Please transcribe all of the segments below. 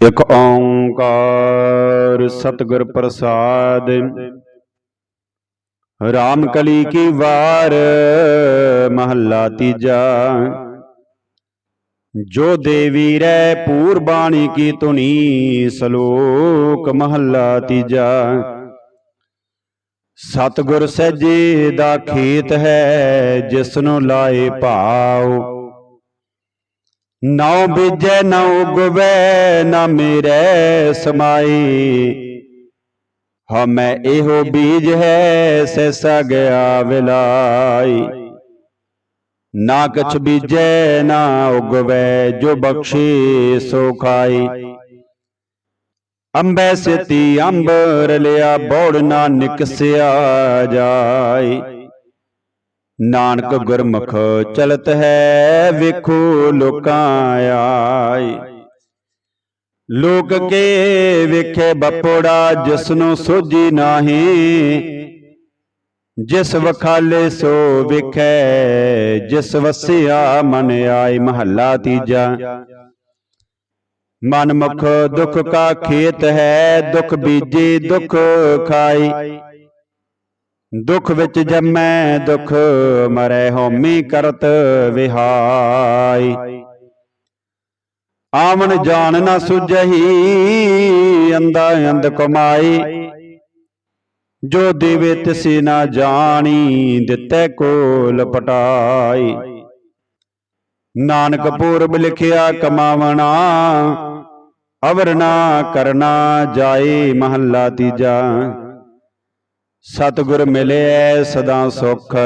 ਇਕ ਓੰਕਾਰ ਸਤਿਗੁਰ ਪ੍ਰਸਾਦ। ਰਾਮ ਕਲੀ ਕੀ ਵਾਰ, ਮਹੱਲਾ ਤੀਜਾ। ਜੋ ਦੇਵੀ ਰਹਿ ਪੂਰ ਬਾਣੀ ਕੀ ਧੁਨੀ, ਸ਼ਲੋਕ ਮਹੱਲਾ ਤੀਜਾ। ਸਤਿਗੁਰ ਸਹਿਜੇ ਦਾ ਖੇਤ ਹੈ ਜਿਸ ਨੂੰ ਲਾਏ ਭਾਉ। ਨਾਉ ਬੀਜੈ, ਨਾ ਉਗਵੈ, ਨਾ ਮੇਰੇ ਸਮਾਈ। ਹਮੈ ਇਹੋ ਬੀਜ ਹੈ ਸੈਸਾ ਗਿਆ ਵਿਲਾਈ। ਨਾ ਕਛ ਬੀਜੈ, ਨਾ ਉਗਵੈ, ਜੋ ਬਖਸ਼ੇ ਸੋ ਖਾਈ। ਅੰਬੈ ਸਿਤੀ, ਅੰਬਰ ਲਿਆ, ਬੋੜ ਨਾ ਨਿਕਸਿਆ ਜਾਈ। ਨਾਨਕ ਗੁਰਮੁਖ ਚਲਤ ਹੈ ਵੇਖੋ ਲੋਕਾਂ ਆਈ ਲੋਕ ਕੇ ਵੇਖੇ ਬਪੋੜਾ ਜਿਸਨੂੰ ਸੋਝੀ ਨਾਹੀ। ਜਿਸ ਵਖਾਲੇ ਸੋ ਵੇਖੈ। ਜਿਸ ਵਸਿਆ ਮਨ ਆਈ ਮਹੱਲਾ ਤੀਜਾ। ਮਨ ਮੁਖ ਦੁਖ ਕਾ ਖੇਤ ਹੈ ਦੁਖ ਬੀਜੇ ਦੁਖ ਖਾਈ ਦੁਖ ਵਿੱਚ ਜੰਮੈ ਦੁਖ, ਮਰੈ ਹੋਮੀ ਕਰਤ ਵਿਹਾਈ। ਆਵਣ ਜਾਣ ਨਾ ਸੁਝਹੀ ਅੰਦਾ ਅੰਧ ਕਮਾਈ। ਜੋ ਦੇਵੇ ਤਿਸੀ ਨਾ ਜਾਣੀ, ਦਿੱਤੇ ਕੋਲ ਪਟਾਈ। ਨਾਨਕ ਪੂਰਬ ਲਿਖਿਆ ਕਮਾਵਣਾ ਅਵਰਨਾ ਕਰਨਾ ਜਾਏ ਮਹੱਲਾ ਤੀਜਾ। ਸਤਿਗੁਰ ਮਿਲਿਐ ਸਦਾ ਸੁਖ।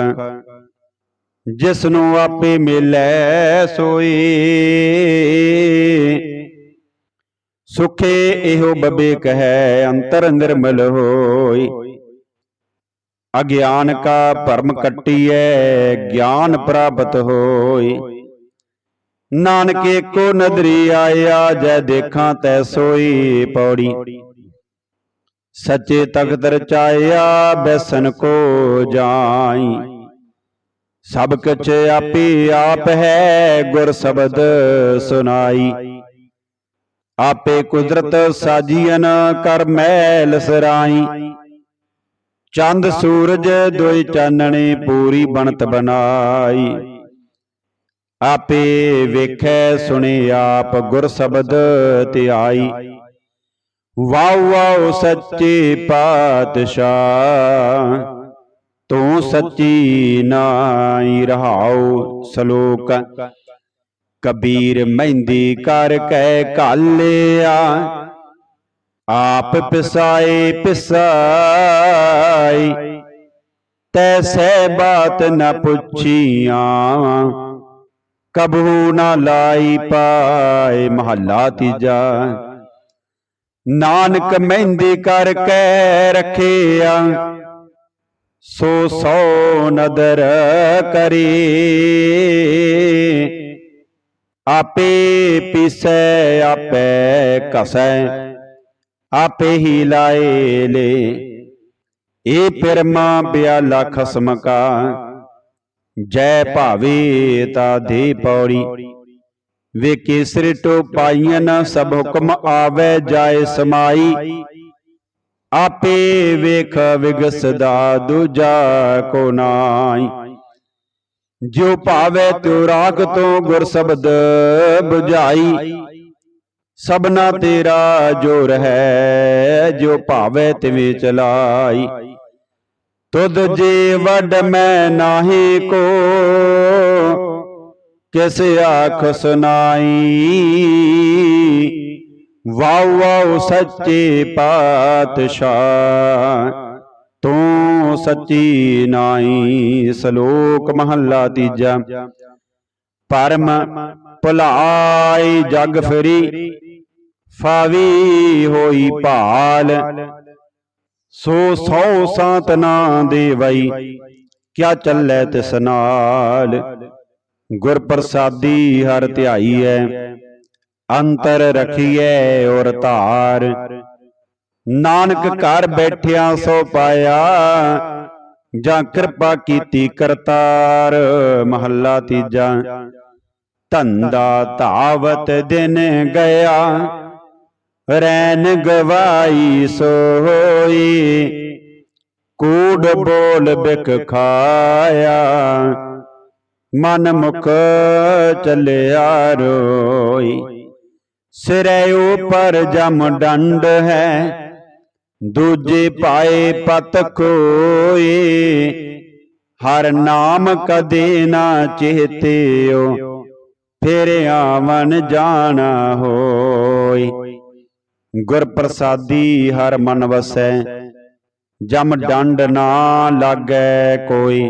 ਜਿਸ ਨੂੰ ਆਪੇ ਮਿਲੈ ਸੋਈ। ਸੁਖੇ ਇਹੋ ਬਬੇ ਕਹੈ, ਅੰਤਰ ਨਿਰਮਲ ਹੋਈ। ਅਗਿਆਨ ਕਾ ਭਰਮ ਕੱਟੀਐ, ਗਿਆਨ ਪ੍ਰਾਪਤ ਹੋਈ। ਨਾਨਕੇ ਕੋ ਨਦਰੀ ਆਇਆ, ਜੈ ਦੇਖਾਂ ਤੈ ਸੋਈ ਪੌੜੀ। ਸੱਚੇ ਤਖਤ ਰਚਾਇਆ ਬੈਸਨ ਕੋ ਜਾਈ। ਸਭ ਕੁਛ ਆਪੇ ਆਪ ਹੈ, ਗੁਰ ਸ਼ਬਦ ਸੁਨਾਈ। ਆਪੇ ਕੁਦਰਤ ਸਾਜੀਨ ਕਰ ਮੈਲ ਸਰਾਈ। ਚੰਦ ਸੂਰਜ ਦੋਈ ਚਾਨਣੇ ਪੂਰੀ ਬਣਤ ਬਨਾਈ ਆਪੇ ਵੇਖੈ, ਸੁਣੇ ਆਪ ਗੁਰ ਸ਼ਬਦ ਧਿਆਈ। ਵਾਉ ਵਾਉ ਸੱਚੇ ਪਾਤਸ਼ਾਹ ਤੂੰ ਸੱਚੀ ਨਾਈ ਰਹਾਉ ਸ਼ਲੋਕ ਕਬੀਰ ਮਹਿੰਦੀ ਕਰ ਕੈ ਕਾਲਿਆ ਆਪ ਪਿਸਾਏ ਪਿਸਾਈ ਤੈਸੈ ਬਾਤ ਨ ਪੁੱਛੀਆਂ ਕਬਹੂ ਨਾ ਲਾਈ ਪਾਏ ਮਹੱਲਾ ਤੀਜਾ ਨਾਨਕ ਮਹਿੰਦੀ ਕਰ ਕੈ ਰਖਿਆ। ਸੋ ਸੋ ਨਦਰ ਕਰੀ। ਆਪੇ ਪਿਸੈ ਆਪੇ ਕਸੈ। ਆਪੇ ਹੀ ਲਾਏ ਲੇ ਏ ਪਰਮਾ ਬਿਆਲਾ ਖਸਮ ਕਾ। ਜੈ ਭਾਵੇ ਤਾ ਦੇ ਪੌੜੀ। ਵੇ ਕੇਸਰ ਟੋ ਪਾਈਆਂ ਸਭ ਹੁਕਮ ਆਵੇ, ਜਾਏ ਸਮਾਈ। ਆਪੇ ਵੇਖ ਵਿਗਸਦਾ ਦੂਜਾ ਕੋ ਨਾਈ ਜੋ ਭਾਵੇ ਤਿਉ ਰਾਗ ਤੋਂ ਗੁਰ ਸ਼ਬਦ 부ਝਾਈ ਸਭਨਾ ਤੇਰਾ ਜੋਰ ਹੈ ਜੋ ਭਾਵੇ ਤਿਵੇਂ ਚਲਾਈ। ਤੁਧ ਜੇ ਵਡ ਮੈਂ ਨਾਹੀ ਕੋ ਕਿਸ ਆਖ ਸੁਨਾਈ ਵਾਉ ਵਾਉ ਸੱਚੇ ਪਾਤਸ਼ਾਹ, ਤੂੰ ਸੱਚੀ ਨਾਈ, ਸ਼ਲੋਕ ਮਹੱਲਾ ਤੀਜਾ। ਪਰਮ ਭੁਲਾਈ ਜਗ ਫਰੀ, ਫਾਵੀ ਹੋਈ ਭਾਲ। ਸੋ ਸੌ ਸਾਤ ਨਾ ਦੇਵਈ, ਕਿਆ ਚੱਲੈ ਤਿਸ ਨਾਲ? ਗੁਰ ਪ੍ਰਸਾਦੀ ਹਰ ਹੈ ਅੰਤਰ ਰਖੀਐ ਔਰ ਧਾਰ। ਨਾਨਕ ਘਰ ਬੈਠਿਆ ਸੋ ਪਾਇਆ, ਜਾਂ ਕਿਰਪਾ ਕੀਤੀ ਕਰਤਾਰ, ਮਹੱਲਾ ਤੀਜਾ। ਧੰਦਾ ਧਾਵਤ ਦਿਨ ਗਿਆ ਰੈਨ ਗਵਾਈ ਸੋ ਹੋਈ ਕੂੜ ਬੋਲ ਬਿਕ ਖਾਇਆ ਮਨ ਮੁਖ ਚਲਿਆ ਰੋਈ। ਸਿਰੇ ਉਪਰ ਜਮ ਡੰਡ ਹੈ, ਦੂਜੇ ਪਾਏ ਪਤ ਕੋਏ ਹਰ ਨਾਮ ਕਦੇ ਨਾ ਚੇਤਿਓ ਫਿਰ ਆਵਨ ਜਾਣਾ ਹੋਏ ਗੁਰ ਪ੍ਰਸਾਦੀ ਹਰ ਮਨ ਵਸੈ, ਜਮ ਡੰਡ ਨਾ ਲਾਗੈ ਕੋਈ।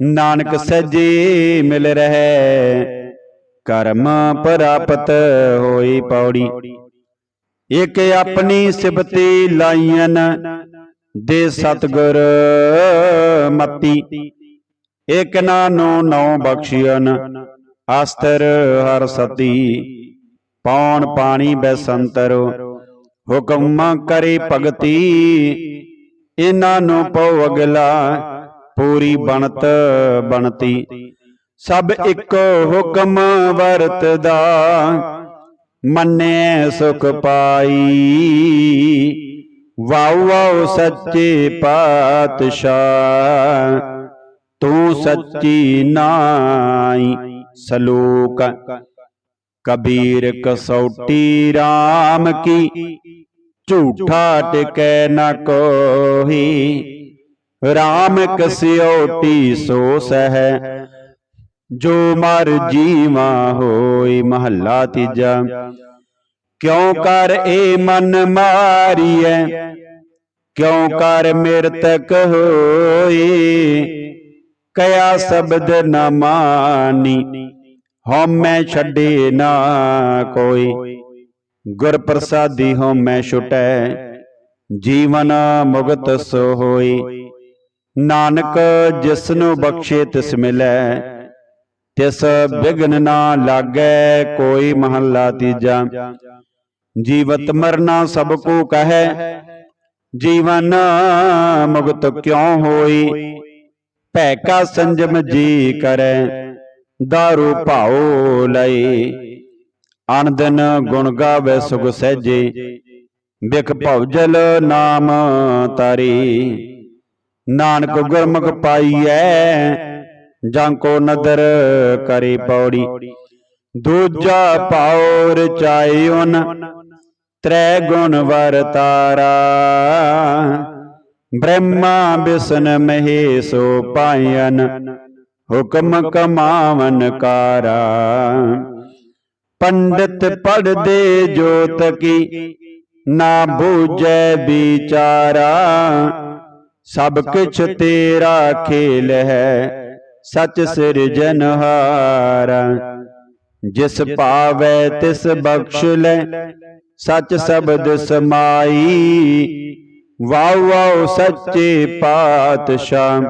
ਨਾਨਕ ਸਜੇ ਮਿਲ ਰਹਿ। ਕਰਮ ਪ੍ਰਾਪਤ ਹੋਈ ਪੌੜੀ। ਇਕ ਆਪਣੀ ਸਿਬਤੀ ਲਾਈਨ ਦੇ ਸਤਗੁਰ ਮਤੀ। ਇਕ ਨਾਨੋ ਨੌ ਬਖਸ਼ੀਨ ਅਸਤਰ ਹਰ ਸਤੀ। ਪੌਣ ਪਾਣੀ ਬੈਸੰਤਰ ਹੁਕਮ ਕਰੇ ਭਗਤੀ। ਇਨਾਂ ਨੂੰ ਪਉ ਅਗਲਾ ਪੂਰੀ ਬਣਤ ਬਣਤੀ। ਸਭ ਇੱਕੋ ਹੁਕਮ ਵਰਤਦਾ, ਮੰਨੇ ਸੁਖ ਪਾਈ। ਵਾਉ ਵਾਉ ਸੱਚੇ ਪਾਤਸ਼ਾਹ, ਤੂੰ ਸੱਚੀ ਨਾਈ ਸਲੋਕ। ਕਬੀਰ ਕਸੌਟੀ RAM ਕੀ, ਝੂਠਾ ਟਿਕੈ ਨ ਕੋਹੀ RAM ਕਸਿਓਟੀ ਸੋ ਸਹਿ। ਜੋ ਮਰ ਜੀਵਾ ਹੋਈ ਮਹੱਲਾ ਤੀਜਾ। ਕਿਉ ਕਰ ਏ ਮਨ ਮਾਰੀਐ? ਕਿਉ ਕਰ ਮਿਰਤਕ ਹੋਈ? ਕਇਆ ਸ਼ਬਦ ਨ ਮਾਨੀ? ਹਉਮੈ ਛੱਡੇ ਨਾ ਕੋਈ। ਗੁਰ ਪ੍ਰਸਾਦੀ ਹਉਮੈ ਛੁਟੈ। ਜੀਵਨ ਮੁਕਤ ਸੋ ਹੋਈ ਨਾਨਕ ਜਿਸਨੂੰ ਬਖਸ਼ੇ ਤਿਸ ਮਿਲੈ, ਤਿਸ ਬਿਗਨ ਨਾ ਲਾਗੈ ਕੋਈ ਮਹੱਲਾ ਤੀਜਾ। ਜੀਵਤ ਮਰਨਾ ਸਭ ਕੋ ਕਹੈ, ਜੀਵਨ ਮੁਕਤ ਕਿਉ ਹੋਈ? ਭੈ ਕਾ ਸੰਜਮ ਜੀ ਕਰੈ, ਦਾਰੂ ਭਾਉ ਲਈ। ਅਨੰਦਨ ਗੁਣ ਗਾਵੇ ਸੁਖ ਸਹਿਜੇ, ਬਿਖ ਭਉਜਲ ਨਾਮ ਤਾਰੀ ਨਾਨਕ ਗੁਰਮੁਖ ਪਾਈਐ ਜਾਂ ਕੋ ਨਦਰ ਕਰੀ ਪੌੜੀ। ਦੂਜਾ ਭਾਉ ਰਚਾਇਉਨ ਤ੍ਰੈ ਗੁਣ ਵਰਤਾਰਾ। ਬ੍ਰਹਮਾ ਬਿਸ਼ਨ ਮਹੇਸ਼ੋ ਪਾਇਨ ਹੁਕਮ ਕਮਾਵਨ ਕਾਰਾ ਪੰਡਿਤ ਪੜਦੇ ਜੋਤ ਕੀ ਨਾ ਬੂਝੈ ਵਿਚਾਰਾ। ਸਭ ਕਿਛ ਤੇਰਾ ਖੇਲ ਹੈ। ਸਚ ਸਿਰਜਨਹਾਰਾ ਜਿਸ ਪਾਵੈ ਤਿਸ ਬਖਸ਼ ਲੈ। ਸਚ ਸ਼ਬਦ ਸਮਾਈ। ਵਾਉ ਵਾਉ ਸੱਚੇ ਪਾਤਸ਼ਾਹ।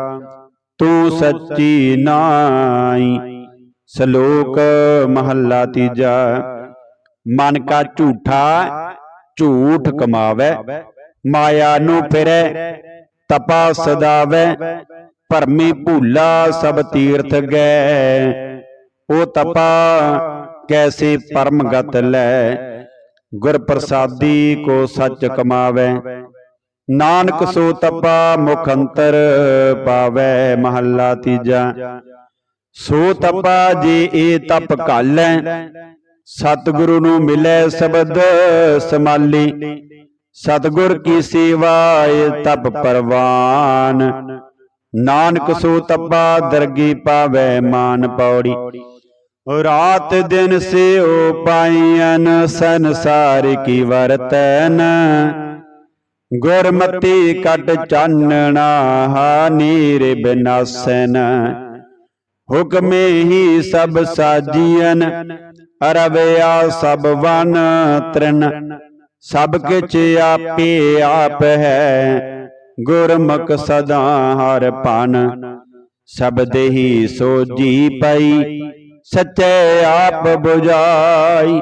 ਤੂੰ ਸੱਚੀ ਨਾਈ ਸ਼ਲੋਕ ਮਹੱਲਾ ਤੀਜਾ। ਮਨ ਕਾ ਝੂਠਾ ਝੂਠ ਕਮਾਵੇ। ਮਾਇਆ ਨੂੰ ਫਿਰੈ। ਤਪਾ ਸਦਾਵੇ, ਭਰਮੀ ਭੂਲਾ ਸਭ ਤੀਰਥ ਗਏ ਉਹ ਤਪਾ ਕੈਸੇ ਪਰਮ ਲੈ। ਗੁਰ ਪ੍ਰਸਾਦੀ ਕੋ ਸੱਚ ਕਮਾਵੇ। ਨਾਨਕ ਸੋ ਤਪਾ ਮੁਖ ਅੰਤਰ ਪਾਵੇ ਮਹੱਲਾ ਤੀਜਾ। ਸੋ ਤਪਾ ਜੇ ਇਹ ਤਪ ਘਾਲੈ। ਸਤਿਗੁਰੂ ਨੂੰ ਮਿਲੇ ਸ਼ਬਦ ਸਮਾਲੀ। ਸਤਿਗੁਰ ਕੀ ਸੇਵਾ ਇਹ ਤਪ ਪਰਵਾਨ। ਨਾਨਕ ਸੋ ਤਪਾ ਦਰਗੀ ਪਾਵੇ ਮਾਨ ਪੌੜੀ। ਰਾਤ ਦਿਨ ਸਿਓ ਪਾਈਨ ਸੰਸਾਰ ਕੀ ਵਰਤਨ। ਗੁਰਮਤੀ ਕਟ ਚਾਨਣਾ ਹਾਨੀਰ ਬਿਨਾਸਨ ਹੁਕਮੇ ਹੀ ਸਭ ਸਾਜੀਨ ਅਰਵਿਆ ਸਭ ਵਨ ਤ੍ਰਿਨ। ਸਭ ਕਿਛ ਆਪੇ ਆਪ ਹੈ। ਗੁਰਮੁਖ ਸਦਾ ਹਰ ਪਨ ਸਬਦ ਹੀ ਸੋਜੀ ਪਈ। ਸੱਚੇ ਆਪ 부ਝਾਈ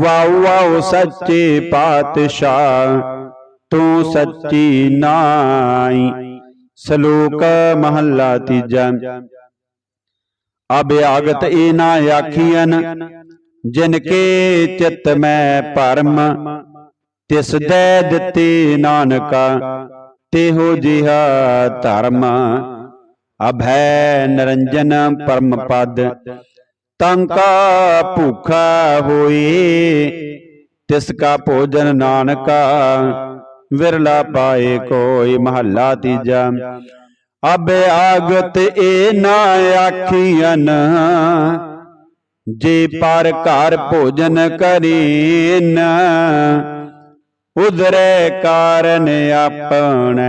ਵਾਉ ਵਾਉ ਸੱਚੇ ਪਾਤਸ਼ਾਹ। ਤੂੰ ਸੱਚੀ ਨਾਈ ਸ਼ਲੋਕ ਮਹੱਲਾ ਤੀਜਾ। ਅਭਿਆਗਤ ਏ ਨਾ ਆਖੀਐਨ ਜਿਨ ਕੇ ਚਿਤ ਮੈਂ ਭਰਮ ਤਿਸ ਦੇ ਦਿੱਤੀ ਨਾਨਕਾ, ਤੇਹੋ ਜਿਹਾ ਧਰਮ। ਅਭੈ ਨਰੰਜਨ ਪਰਮ ਪਦ ਤੰਕਾ ਭੂਖਾ ਹੋਈ ਤਿਸ ਕਾ ਭੋਜਨ ਨਾਨਕਾ, ਵਿਰਲਾ ਪਾਏ ਕੋਈ ਮਹੱਲਾ ਤੀਜਾ। ਅਬੇ ਆਗਤ ਏ ਨਾ ਆਖੀਐਨ, ਜੇ ਪਰ ਘਰ ਭੋਜਨ ਕਰੀਨ। ਉਦਰੇ ਕਾਰਨ ਆਪਣੇ,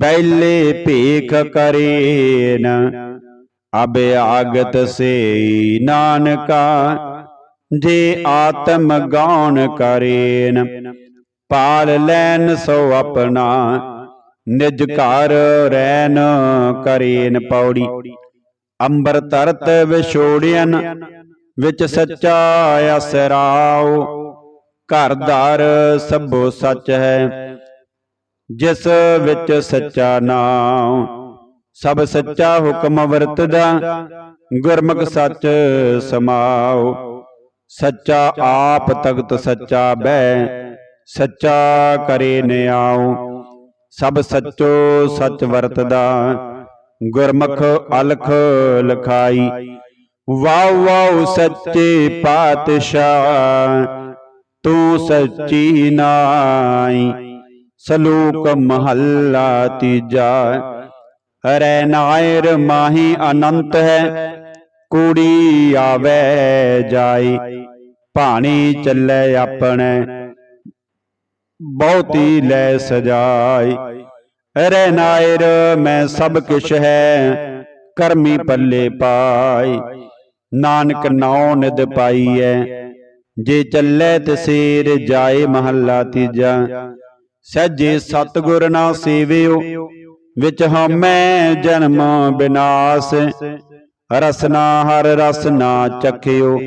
ਬੈਲੇ ਭੀਖ ਕਰੇਨ। ਅਬੇ ਆਗਤ ਸੇ ਨਾਨਕਾ, ਜੇ ਆਤਮ ਗਾਉਣ ਕਰੀਨ। ਪਾਲ ਲੈਨ ਸੋ ਆਪਣਾ, ਨਿਜ ਘਰ ਰਹਿਨ ਕਰੀਨ ਪੌੜੀ। ਅੰਬਰ ਤਰਤ ਵਿਛੋੜਿਆਨ ਵਿੱਚ ਸੱਚਾ ਅਸਰਾਉ। ਘਰਦਾਰ ਦਰ ਸਭੋ ਸੱਚ ਹੈ, ਜਿਸ ਵਿੱਚ ਸੱਚਾ ਨਾਮ। ਸਭ ਸੱਚਾ ਹੁਕਮ ਵਰਤਦਾ, ਗੁਰਮੁਖ ਸੱਚ ਸਮਾਓ। ਸੱਚਾ ਆਪ ਤਖਤ ਸੱਚਾ ਬਹਿ, ਸੱਚਾ ਕਰੇ ਨਿਆਉ। ਸਭ ਸੱਚੋ ਸੱਚ ਵਰਤਦਾ, ਗੁਰਮੁਖ ਅਲਖ ਲਖਾਈ। ਵਾਉ ਵਾਉ ਸੱਚੇ ਪਾਤਸ਼ਾਹ ਤੂੰ ਸੱਚੀ ਨਾਈ ਸਲੂਕ ਮਹੱਲਾ ਤੀਜਾ। ਹਰੈ ਨਾਇਰ ਮਾਹੀ ਅਨੰਤ ਹੈ, ਕੁੜੀ ਆਵੇ ਜਾਈ ਪਾਣੀ ਚੱਲੇ ਆਪਣੇ, ਬਹੁਤੀ ਲੈ ਸਜਾਈ। ਅਰੇ ਨਾਇਰ, ਮੈਂ ਸਭ ਕਿਛ ਹੈ, ਕਰਮੀ ਪੱਲੇ ਪਾਈ, ਨਾਨਕ ਨਾਉ ਨਿਦ ਪਾਈਐ ਜੇ ਚੱਲੇ ਤਸੀਰ ਜਾਏ ਮਹੱਲਾ ਤੀਜਾ, ਸਹਿਜੇ ਸਤਗੁਰ ਨਾ ਸੇਵਿਓ, ਵਿੱਚ ਹਮੈ ਜਨਮ ਬਿਨਾਸ਼ ਰਸਨਾ ਹਰ ਰਸ ਚਖਿਓ,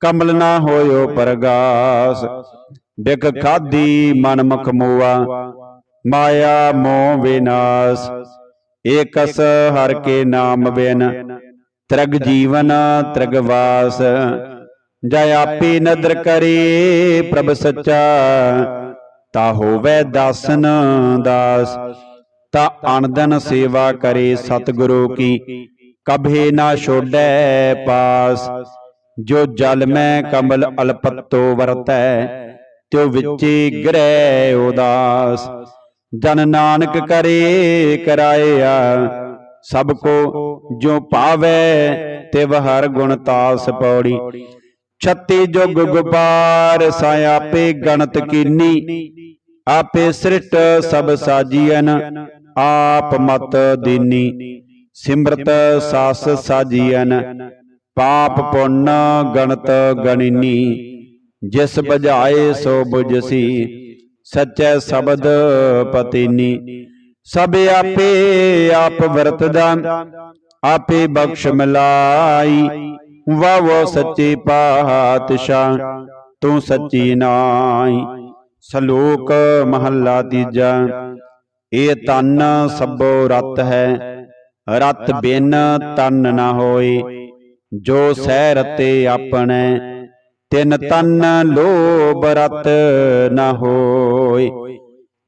ਕਮਲ ਨਾ ਹੋਇਓ ਪਰਗਾਸ। ਬਿਕ ਖਾਦੀ ਮਨ ਮੁਖ ਮੋਆ, ਮਾਇਆ ਮੋਹ ਵਿਨਾਸ਼। ਏਕਸ ਹਰ ਕੇ ਨਾਮ ਬਿਨ, ਤ੍ਰਗ ਜੀਵਨ ਤ੍ਰਗ ਵਾਸ। ਜੈ ਆਪੇ ਨਦਰ ਕਰੇ ਪ੍ਰਭ ਸੱਚਾ। ਤਾ ਹੋਵੇ ਦਾਸਨ ਦਾਸ ਤਾ ਅਣਦਨ ਸੇਵਾ ਕਰੇ ਸਤਿਗੁਰੂ ਕੀ। ਕਭੇ ਨਾ ਛੋੜੈ ਪਾਸ। ਜੋ ਜਲ ਮੈਂ ਕਮਲ ਅਲਪਤੋ ਵਰਤੈ ਤਿਉ ਵਿੱਚੇ ਗ੍ਰਹਿ ਉਦਾਸ। ਜਨ ਨਾਨਕ ਕਰੇ ਕਰਾਇਆ। ਸਭ ਕੋ ਜੋ ਭਾਵੇ ਤੇ ਹਰ ਗੁਣ ਤਾਸ ਪੌੜੀ। ਛੱਤੀ ਜੁਗ ਗੁਬਾਰ ਸਾਇਆਪੇ ਗਣਤ ਕੀਨੀ, ਆਪੇ ਸ੍ਰਿਟ ਸਭ ਸਾਜੀਐਨ, ਆਪ ਮਤ ਦੀਨੀ। ਸਿਮਰਤ ਸਾਸ ਸਾਜੀਐਨ, ਪਾਪ ਪੁੰਨ ਗਣਤ ਗਣਿਨੀ। ਜਿਸ ਬੁਝਾਏ ਸੋ ਬੁਝਸੀ, ਸਚੈ ਸ਼ਬਦ ਪਤੀਨੀ। ਸਭ ਆਪੇ ਆਪ ਵਰਤਦਾ, ਆਪੇ ਬਖਸ਼ ਮਿਲਾਈ ਵਾਵੋ ਸੱਚੇ ਪਾਤਸ਼ਾਹ ਤੂੰ ਸੱਚੀ ਨਾਈ ਸਲੋਕ ਮਹੱਲਾ ਤੀਜਾ। ਇਹ ਤਨ ਸਭੋ ਰਤ ਹੈ। ਰਤ ਬਿਨ ਤਨ ਨਾ ਹੋਏ। ਜੋ ਸਹਿ ਰਤੇ ਆਪਣੇ ਤਿਨ ਤਨ ਲੋਭ ਰਤ ਨਾ ਹੋਏ।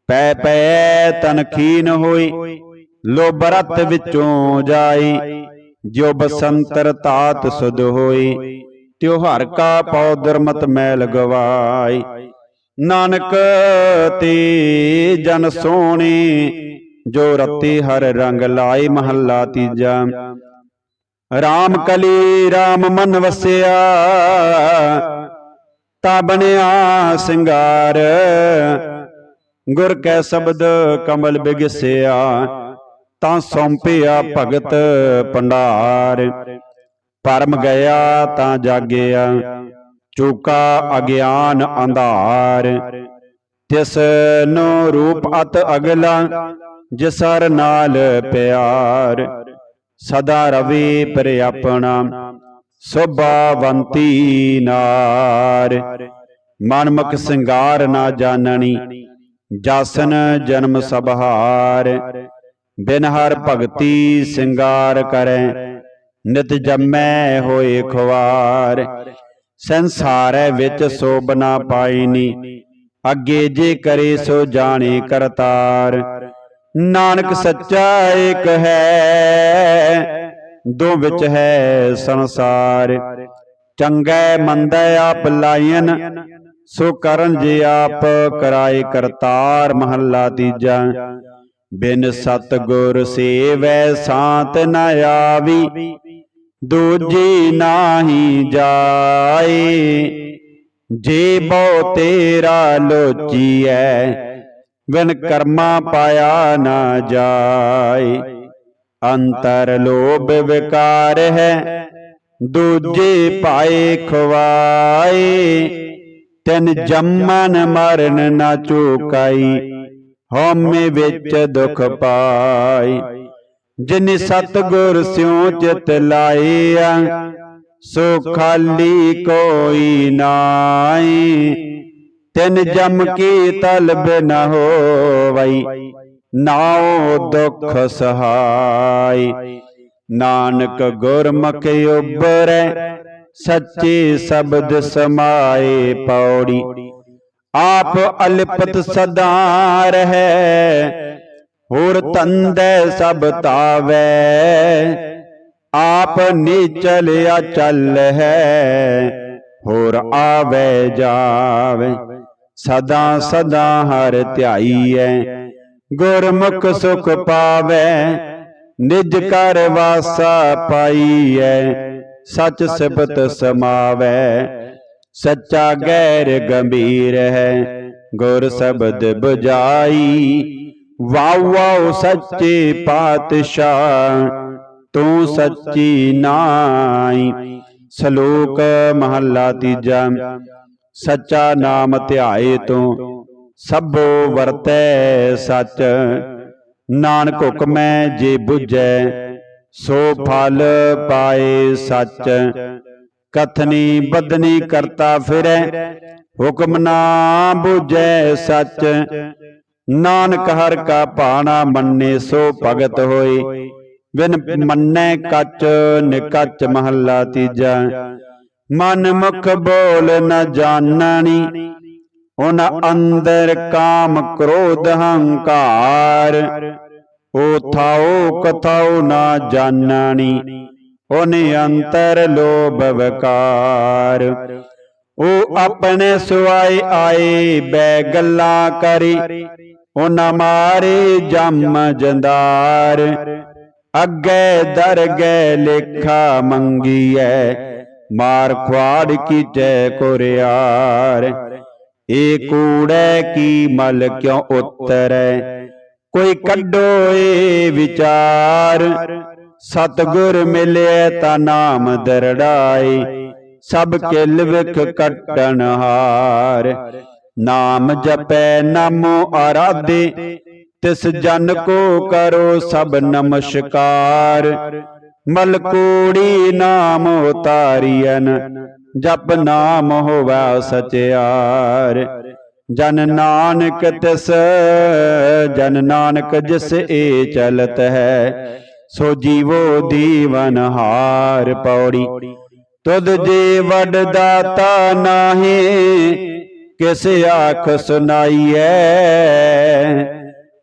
ਪੈ ਪੈ ਤਨ ਖੀਨ ਹੋਈ ਲੋਭ ਰਤ ਵਿੱਚੋਂ ਜਾਈ ਜੋ ਬਸੰਤਰ ਤਾਤ ਸੁਧ ਹੋਈ ਤਿਉ ਹਰ ਕਾ ਪਉ ਦੁਰਮਤ ਮੈਲ ਗਵਾਈ। ਨਾਨਕ ਤੇ ਜਨ ਸੋਹਣੇ ਜੋ ਰਤੀ ਹਰ ਰੰਗ ਲਾਈ ਮਹੱਲਾ ਤੀਜਾ। ਰਾਮ ਕਲੀ ਰਾਮ ਮਨ ਵਸਿਆ। ਤਾ ਬਣਿਆ ਸਿੰਗਾਰ। ਗੁਰ ਕੈ ਸ਼ਬਦ ਕਮਲ ਬਿਗਸਿਆ। ਤਾਂ ਸੌਂਪਿਆ ਭਗਤ ਭੰਡਾਰ। ਪਰਮ ਗਿਆ ਤਾਂ ਜਾਗਿਆ, ਚੂਕਾ ਅਗਿਆਨ ਅੰਧਾਰ। ਤਿਸ ਨੂੰ ਰੂਪ ਅਤ ਅਗਲਾ ਜਿਸਰ ਨਾਲ ਪਿਆਰ। ਸਦਾ ਰਵੀ ਪਰ ਆਪਣਾ, ਸੋਭਾਵੰਤੀ ਨਾਰ। ਮਨਮੁਖ ਸਿੰਗਾਰ ਨਾ ਜਾਣਨੀ, ਜਾਸਨ ਜਨਮ ਸਭਹਾਰ। ਬਿਨ ਹਰ ਭਗਤੀ ਸਿੰਗਾਰ ਕਰੈ। ਨਿਤ ਜੰਮੈ ਹੋਏ ਖੁਆਰ ਸੰਸਾਰੈ ਵਿੱਚ ਸੋਭ ਨਾ ਪਾਈਨੀ। ਅੱਗੇ ਜੇ ਕਰੇ ਸੋ ਜਾਣੇ ਕਰਤਾਰ। ਨਾਨਕ ਸੱਚਾ ਏਕ ਹੈ। ਦੋ ਵਿੱਚ ਹੈ ਸੰਸਾਰ। ਚੰਗੈ ਮੰਦੈ ਆਪ ਲਾਇਨ ਸੋ ਕਰਨ ਜੇ ਆਪ ਕਰਾਏ ਕਰਤਾਰ ਮਹੱਲਾ ਤੀਜਾ। ਬਿਨ ਸਤਗੁਰ ਸੇਵੈ ਸਾਤ ਨ ਆਵੀ, ਦੂਜੀ ਨਾਹੀ ਜਾਏ। ਜੇ ਬਹੁ ਤੇਰਾ ਲੋਚੀਐ, ਬਿਨ ਕਰਮਾ ਪਾਇਆ ਨਾ ਜਾਏ। ਅੰਤਰ ਲੋਭ ਵਿਕਾਰ ਹੈ, ਦੂਜੇ ਪਾਏ ਖਵਾਏ। ਤਿਨ ਜੰਮਨ ਮਰਨ ਨਾ ਚੁਕਾਈ ਹਉਮੈ ਵਿੱਚ ਦੁਖ ਪਾਈ। ਜਿਨ ਸਤਗੁਰ ਸਿਉ ਚਿਤ ਲਾਇਆ ਸੋ ਖਾਲੀ ਕੋਈ ਨਾਈ। ਤਿਨ ਜਮ ਕੀ ਤਲਬ ਨ ਹੋਵਈ। ਨਾਉ ਦੁਖ ਸਹਾਈ। ਨਾਨਕ ਗੁਰਮੁਖ ਉਬਰੈ ਸੱਚੇ ਸ਼ਬਦ ਸਮਾਏ ਪੌੜੀ। ਆਪ ਅਲਪਤ ਸਦਾ ਰਹੈ, ਹੋਰ ਤੰਦੈ ਸਭ ਤਾਵੈ। ਆਪ ਨੀਚਲ ਅਚਲ ਹੈ, ਹੋਰ ਆਵੇ ਜਾਵੇ। ਸਦਾ ਸਦਾ ਹਰ ਧਿਆਈਐ, ਗੁਰਮੁਖ ਸੁਖ ਪਾਵੇ। ਨਿਜ ਕਰ ਵਾਸਾ ਪਾਈਐ, ਸਚ ਸਿਬਤ ਸਮਾਵੈ। ਸੱਚਾ ਗੈਰ ਗੰਭੀਰ ਹੈ ਗੁਰ ਸ਼ਬਦ 부ਜਾਈ ਵਾਉ ਵਾਉ ਸੱਚੇ ਪਾਤਸ਼ਾਹ ਤੂੰ ਸੱਚੀ ਨਾਈ। ਸ਼ਲੋਕ ਮਹੱਲਾ ਤੀਜਾ ਸੱਚਾ ਨਾਮ ਧਿਆਏ ਤੂੰ ਸਭੋ ਵਰਤੈ ਸੱਚ। ਨਾਨਕ ਹੁਕਮੈ ਜੇ 부ਜੈ ਸੋ ਫਲ ਪਾਏ ਸੱਚ। ਕਥਨੀ ਬਦਨੀ ਕਰਤਾ ਫਿਰੈ। ਹੁਕਮ ਨਾ 부ਜੈ ਸੱਚ। ਨਾਨਕ ਹਰ ਕਾ ਭਾਣਾ ਮੰਨੇ ਸੋ ਭਗਤ ਹੋਏ। ਬਿਨ ਮੰਨੈ ਕੱਚ ਨਿਕੱਚ ਮਹੱਲਾ ਤੀਜਾ। ਮਨ ਮੁਖ ਬੋਲ ਨ ਜਾਣਨੀ। ਉਨ ਅੰਦਰ ਕਾਮ ਕ੍ਰੋਧ ਹੰਕਾਰ। ਓ ਥਾਉ ਕਥਾਉ ਨਾ ਜਾਣਨੀ। ਉਨ ਅੰਤਰ ਲੋਭ ਵਿਕਾਰ। ਉਹ ਆਪਣੇ ਸੁਆਏ ਆਏ ਬੈ ਗੱਲਾਂ ਕਰੀ। ਉਹਨਾਂ ਮਾਰੇ ਜੰਮ ਜੰਦਾਰ। ਅੱਗੇ ਦਰਗਹਿ ਲੇਖਾ ਮੰਗੀਐ। ਮਾਰ ਖਵਾੜ ਕੀਟੈ ਕੁਰਿਆਰ ਏ ਕੂੜੈ ਕੀ ਮਲ ਕਿਉ ਉਤਰੈ? ਕੋਈ ਕੱਢੋ ਏ ਵਿਚਾਰ। ਸਤਗੁਰ ਮਿਲਿਆ ਤਾ ਨਾਮ ਦਰੜਾਈ ਸਭ ਕਿਲ ਵਿਖ ਕੱਟਣ ਹਾਰ। ਨਾਮ ਜਪੈ, ਨਾਮੋ ਆਰਾਧੇ, ਤਿਸ ਜਨ ਕੋ ਕਰੋ ਸਭ ਨਮਸਕਾਰ। ਮਲਕੂੜੀ ਨਾਮ ਉਤਾਰੀਐਨ, ਜਪ ਨਾਮ ਹੋਵੈ ਸਚਿਆਰ। ਜਨ ਨਾਨਕ ਤਿਸ, ਜਨ ਨਾਨਕ ਜਿਸ ਏ ਚਲਤ ਹੈ ਸੋ ਜੀਵੋ ਦੀਵਨ ਹਾਰ ਪੌੜੀ। ਤੁਧ ਜੇ ਵੱਡ ਦਾਤਾ ਨਾਹੀ, ਕਿਸ ਆਖ ਸੁਨਾਈਐ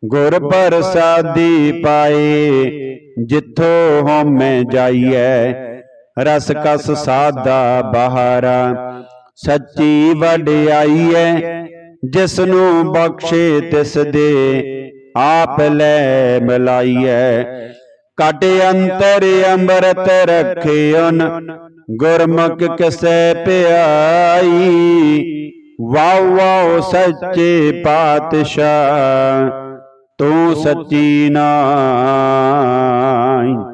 ਗੁਰ ਪ੍ਰਸਾਦੀ ਪਾਏ, ਜਿੱਥੋਂ ਹਉਮੈ ਜਾਈਐ। ਰਸ ਕਸ ਸਾਦਾ ਬਹਾਰਾ, ਸੱਚੀ ਵਡਿਆਈਐ ਜਿਸ ਨੂੰ ਬਖਸ਼ੇ ਤਿਸ ਦੇ, ਆਪ ਲੈ ਮਿਲਾਈਐ। ਕਟ ਅੰਤਰ ਅੰਮ੍ਰਿਤ ਰਖਿਓਨ ਗੁਰਮੁਖ ਕਿਸੈ ਪਿਆਈ। ਵਾਉ ਵਾਉ ਸੱਚੇ ਪਾਤਸ਼ਾਹ ਤੂੰ ਸੱਚੀ ਨਾਈ।